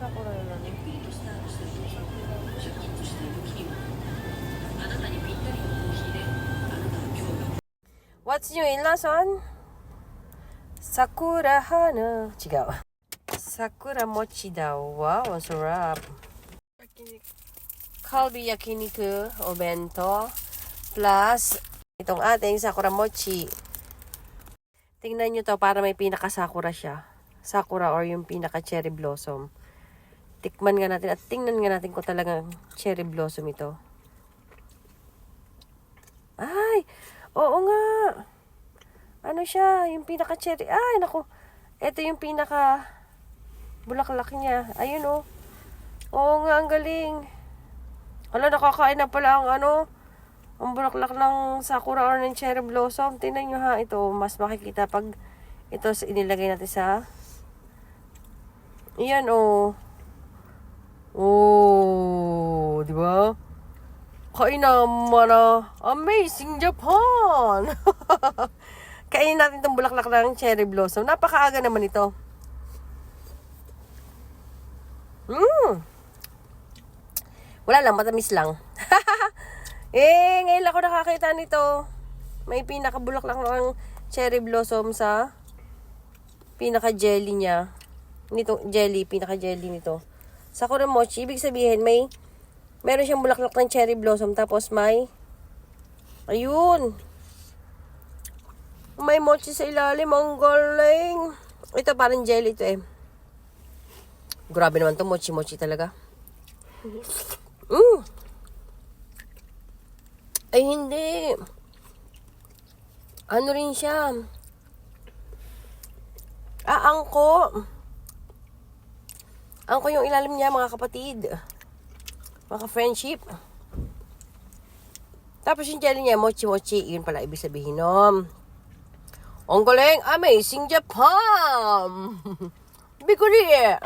What's new in Lawson? Sakura Hana. Chigaw. Sakura mochi daw. Wow, sarap. Kalbi yakiniku o. Plus, itong ating sakura mochi. Tingnan nyo to para may pinaka-sakura siya. Sakura or yung pinaka-cherry blossom. Tikman nga natin at tingnan nga natin kung talagang cherry blossom ito. Ay! Oo nga! Ano siya? Yung pinaka-cherry. Ay, naku. Ito yung pinaka bulaklak niya. Ayun oh. Oo nga, ang galing. Hala, nakakain na pala ang ano, ang bulaklak ng sakura or ng cherry blossom. Tingnan nyo ha, ito. Mas makikita pag ito inilagay natin sa... Iyan oh. Oh, di ba? Kain naman ah. Amazing Japan! Kainin natin itong bulaklak ng cherry blossom. Napakaaga naman ito. Mmm! Wala lang, matamis lang. eh, ngayon ako nakakita nito. May pinakabulaklak ng cherry blossom sa pinaka-jelly niya. Nito, jelly, pinaka-jelly nito. Sakura mochi, ibig sabihin may meron siyang bulaklak ng cherry blossom tapos may ayun. May mochi sa ilalim ang galing. Ito parang jelly ito eh. Grabe naman to mochi mochi talaga. Mm. ay hindi. Ano rin siya? Ah angko yung ilalim niya mga kapatid mga friendship. Tapos yung jelly niya, mochi-mochi. Yun pala ibig sabihin nun. Ang galing, amazing Japan! Biguri!